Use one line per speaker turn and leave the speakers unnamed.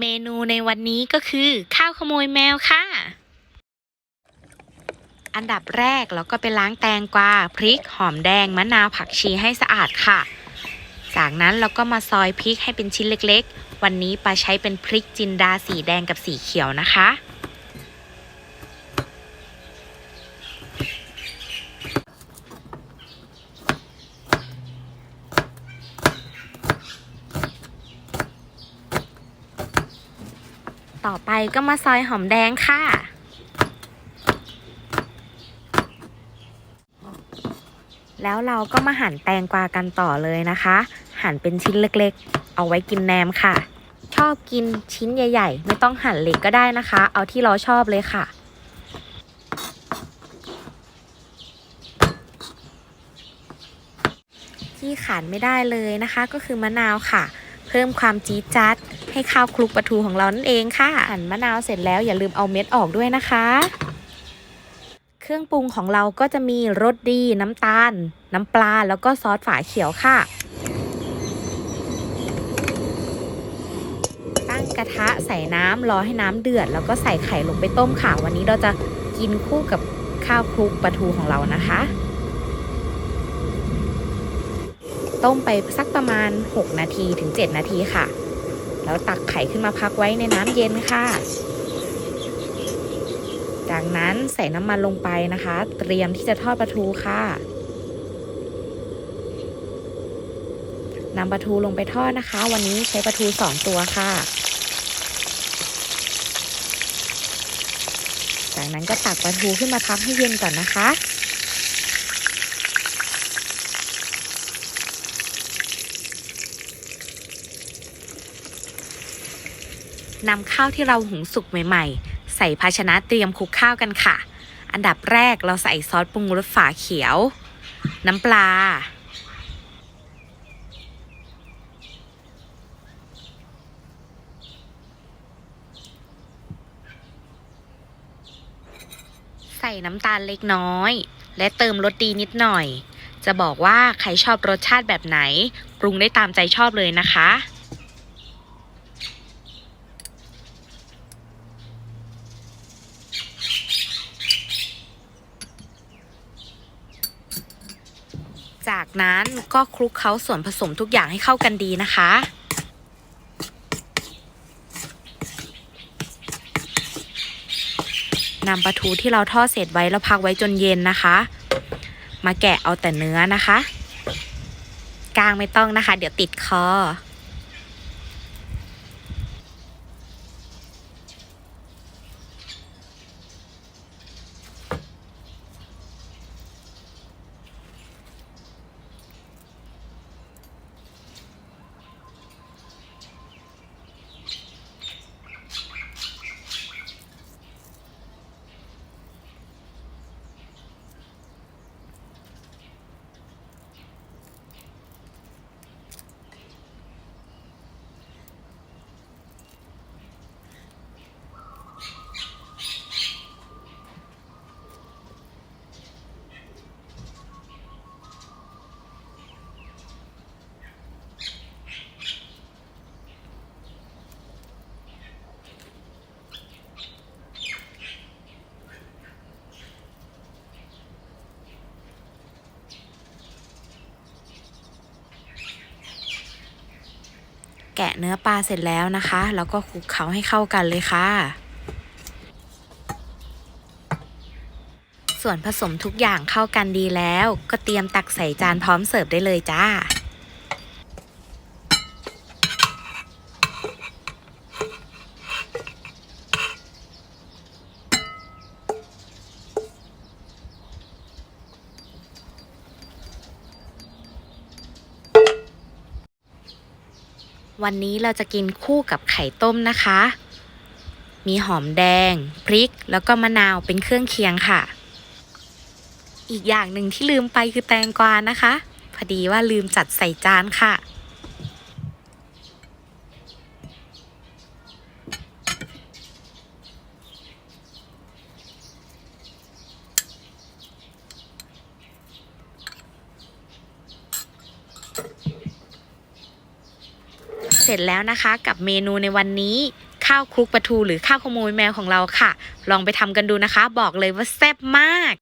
เมนูในวันนี้ก็คือข้าวขโมยแมวค่ะ อันดับแรกเราก็ไปล้างแตงกวาพริก หอมแดง มะนาวผักชีให้สะอาดค่ะ จากนั้นเราก็มาซอยพริกให้เป็นชิ้นเล็กๆ วันนี้ปาใช้เป็นพริกจินดาสีแดงกับสีเขียวนะคะ ต่อไปก็มาซอยหอมแดงค่ะ แล้วเราก็มาหั่นแตงกวากันต่อเลยนะคะ หั่นเป็นชิ้นเล็กๆ เอาไว้กินแหนมค่ะ ชอบกินชิ้นใหญ่ ๆ ไม่ต้องหั่นเล็กก็ได้นะคะ เอาที่เราชอบเลยค่ะที่ขาดไม่ได้เลยนะคะ ก็คือมะนาวค่ะ พิ่มความจี๊ดจ๊าดให้ข้าวคลุกปลาทูของเรานั่นเองค่ะหั่นมะนาวเสร็จแล้วอย่าลืมเอาเม็ดออกด้วยนะคะ เครื่องปรุงของเราก็จะมีรสดีน้ำตาล น้ำปลาแล้วก็ซอสฝาเขียวค่ะ ตั้งกระทะใส่น้ำรอให้น้ำเดือด แล้วก็ใส่ไข่ลงไปต้มค่ะ วันนี้เราจะกินคู่กับข้าวคลุกปลาทูของเรานะคะ ต้มไปสักประมาณ 6 นาทีถึง 7 นาทีค่ะ แล้วตักไข่ขึ้นมาพักไว้ในน้ำเย็นค่ะ จากนั้นใส่น้ำมันลงไปนะคะ เตรียมที่จะทอดปลาทูค่ะนำปลาทูลงไปทอดนะคะ วันนี้ใช้ปลาทู 2 ตัวค่ะ จากนั้นก็ตักปลาทูขึ้นมาพักให้เย็นก่อนนะคะ นำข้าวที่เราหุงสุกใหม่ ๆ ใส่ภาชนะเตรียมคลุกข้าวกันค่ะ อันดับแรกเราใส่ซอสปรุงรสฝาเขียว น้ำปลา ใส่น้ำตาลเล็กน้อย และเติมรสดีนิดหน่อย จะบอกว่าใครชอบรสชาติแบบไหน ปรุงได้ตามใจชอบเลยนะคะ จากนั้นก็คลุกเคล้าส่วนผสมทุกอย่างให้เข้ากันดีนะคะ นำปลาทูที่เราทอดเสร็จไว้แล้วพักไว้จนเย็นนะคะ มาแกะเอาแต่เนื้อนะคะ กลางไม่ต้องนะคะ เดี๋ยวติดคอ แกะเนื้อปลาเสร็จแล้วนะคะ แล้วก็คลุกเคล้าให้เข้ากันเลยค่ะ ส่วนผสมทุกอย่างเข้ากันดีแล้ว ก็เตรียมตักใส่จานพร้อมเสิร์ฟได้เลยจ้า วันนี้เราจะกินคู่กับไข่ต้มนะคะ มีหอมแดง พริก แล้วก็มะนาวเป็นเครื่องเคียงค่ะ อีกอย่างหนึ่งที่ลืมไปคือแตงกวานะคะ พอดีว่าลืมจัดใส่จานค่ะ เสร็จแล้วนะคะ กับเมนูในวันนี้ ข้าวคลุกปลาทูหรือข้าวขโมยแมวของเราค่ะ ลองไปทำกันดูนะคะ บอกเลยว่าแซ่บมาก